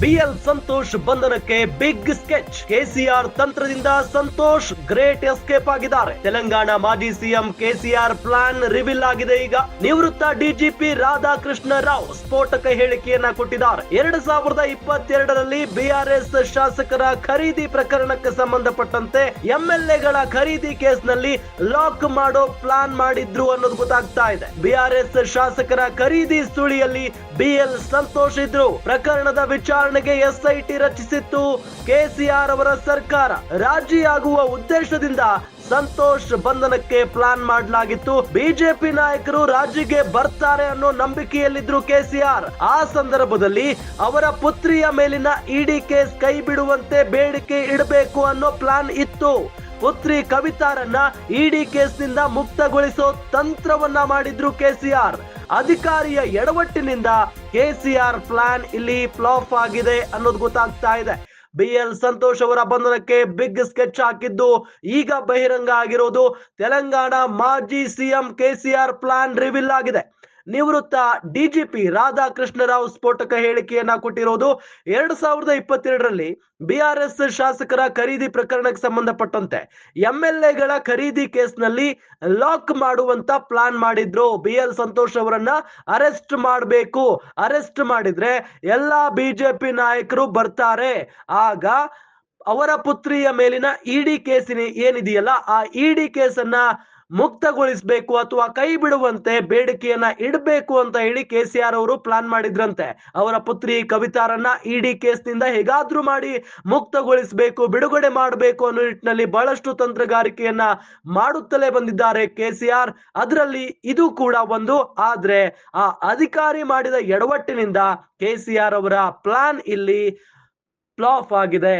B L Santosh ಬಂಧನಕ್ಕೆ big sketch. KCR ತಂತ್ರದಿಂದ Santosh great escape ಆಗಿದ್ದಾರೆ. ತೆಲಂಗಾಣ ಮಾಜಿ ಸಿಎಂ ಕೆಸಿಆರ್ ಪ್ಲಾನ್ ರಿವೀಲ್ ಆಗಿದೆ ಈಗ. ನಿವೃತ್ತ ಡಿಜಿಪಿ ರಾಧಾಕೃಷ್ಣ ರಾವ್ ಸ್ಫೋಟಕ ಹೇಳಿಕೆಯನ್ನ ಕೊಟ್ಟಿದ್ದಾರೆ. ಎರಡು ಸಾವಿರದ ಇಪ್ಪತ್ತೆರಡರಲ್ಲಿ ಬಿಆರ್ಎಸ್ ಶಾಸಕರ ಖರೀದಿ ಪ್ರಕರಣಕ್ಕೆ ಸಂಬಂಧಪಟ್ಟಂತೆ ಎಂಎಲ್ಎಗಳ ಖರೀದಿ ಕೇಸ್ನಲ್ಲಿ ಲಾಕ್ ಮಾಡೋ ಪ್ಲಾನ್ ಮಾಡಿದ್ರು ಅನ್ನೋದು ಗೊತ್ತಾಗ್ತಾ ಇದೆ. ಬಿಆರ್ಎಸ್ ಶಾಸಕರ ಖರೀದಿ ಸುಳಿಯಲ್ಲಿ ಬಿಎಲ್ ಸಂತೋಷ್ ಇದ್ರು. ಪ್ರಕರಣದ ವಿಚಾರಣೆಗೆ ಎಸ್ಐಟಿ ರಚಿಸಿತ್ತು. ಕೆಸಿಆರ್ ಅವರ ಸರ್ಕಾರ ರಾಜಿಯಾಗುವ ಉದ್ದೇಶದಿಂದ ಸಂತೋಷ್ ಬಂಧನಕ್ಕೆ ಪ್ಲಾನ್ ಮಾಡಲಾಗಿತ್ತು. ಬಿಜೆಪಿ ನಾಯಕರು ರಾಜ್ಯಕ್ಕೆ ಬರ್ತಾರೆ ಅನ್ನೋ ನಂಬಿಕೆಯಲ್ಲಿದ್ರು ಕೆಸಿಆರ್. ಆ ಸಂದರ್ಭದಲ್ಲಿ ಅವರ ಪುತ್ರಿಯ ಮೇಲಿನ ಇಡಿ ಕೇಸ್ ಕೈ ಬಿಡುವಂತೆ ಬೇಡಿಕೆ ಇಡಬೇಕು ಅನ್ನೋ ಪ್ಲಾನ್ ಇತ್ತು. ಪುತ್ರಿ ಕವಿತಾರನ್ನ ಇಡಿ ಕೇಸ್ನಿಂದ ಮುಕ್ತಗೊಳಿಸೋ ತಂತ್ರವನ್ನ ಮಾಡಿದ್ರು ಕೆಸಿಆರ್. ಅಧಿಕಾರಿಯ ಎಡವಟ್ಟಿನಿಂದ ಕೆಸಿಆರ್ ಪ್ಲಾನ್ ಇಲ್ಲಿ ಫ್ಲಾಪ್ ಆಗಿದೆ ಅನ್ನೋದು ಗೊತ್ತಾಗ್ತಾ ಇದೆ. ಬಿ ಎಲ್ ಸಂತೋಷ್ ಅವರ ಬಂಧನಕ್ಕೆ ಬಿಗ್ ಸ್ಕೆಚ್ ಹಾಕಿದ್ದು ಈಗ ಬಹಿರಂಗ ಆಗಿರೋದು. ತೆಲಂಗಾಣ ಮಾಜಿ ಸಿಎಂ ಕೆಸಿಆರ್ ಪ್ಲಾನ್ ರಿವೀಲ್ ಆಗಿದೆ. ನಿವೃತ್ತ ಡಿಜಿಪಿ ರಾಧಾಕೃಷ್ಣ ರಾವ್ ಸ್ಫೋಟಕ ಹೇಳಿಕೆಯನ್ನ ಕೊಟ್ಟಿರೋದು ಎರಡ್ ಸಾವಿರದ ಇಪ್ಪತ್ತೆರಡರಲ್ಲಿ ಬಿಆರ್ಎಸ್ ಶಾಸಕರ ಖರೀದಿ ಪ್ರಕರಣಕ್ಕೆ ಸಂಬಂಧಪಟ್ಟಂತೆ. ಎಂಎಲ್ಎಗಳ ಖರೀದಿ ಕೇಸ್ನಲ್ಲಿ ಲಾಕ್ ಮಾಡುವಂತ ಪ್ಲಾನ್ ಮಾಡಿದ್ರು. ಬಿ ಎಲ್ ಸಂತೋಷ್ ಅವರನ್ನ ಅರೆಸ್ಟ್ ಮಾಡಬೇಕು. ಅರೆಸ್ಟ್ ಮಾಡಿದ್ರೆ ಎಲ್ಲಾ ಬಿಜೆಪಿ ನಾಯಕರು ಬರ್ತಾರೆ. ಆಗ ಅವರ ಪುತ್ರಿಯ ಮೇಲಿನ ಇಡಿ ಕೇಸಿನ ಏನಿದೆಯಲ್ಲ, ಆ ಇಡಿ ಕೇಸನ್ನ ಮುಕ್ತಗೊಳಿಸಬೇಕು ಅಥವಾ ಕೈ ಬಿಡುವಂತೆ ಬೇಡಿಕೆಯನ್ನ ಇಡಬೇಕು ಅಂತ ಹೇಳಿ ಕೆಸಿಆರ್ ಅವರು ಪ್ಲಾನ್ ಮಾಡಿದ್ರಂತೆ. ಅವರ ಪುತ್ರಿ ಕವಿತಾರನ್ನ ಇಡಿ ಕೇಸ್ನಿಂದ ಹೇಗಾದ್ರೂ ಮಾಡಿ ಮುಕ್ತಗೊಳಿಸಬೇಕು, ಬಿಡುಗಡೆ ಮಾಡಬೇಕು ಅನ್ನೋ ನಿಟ್ಟಿನಲ್ಲಿ ಬಹಳಷ್ಟು ತಂತ್ರಗಾರಿಕೆಯನ್ನ ಮಾಡುತ್ತಲೇ ಬಂದಿದ್ದಾರೆ ಕೆಸಿಆರ್ ಅದರಲ್ಲಿ ಇದು ಕೂಡ ಒಂದು. ಆದ್ರೆ ಆ ಅಧಿಕಾರಿ ಮಾಡಿದ ಎಡವಟ್ಟಿನಿಂದ ಕೆಸಿಆರ್ ಅವರ ಪ್ಲಾನ್ ಇಲ್ಲಿ ಫ್ಲಾಫ್ ಆಗಿದೆ.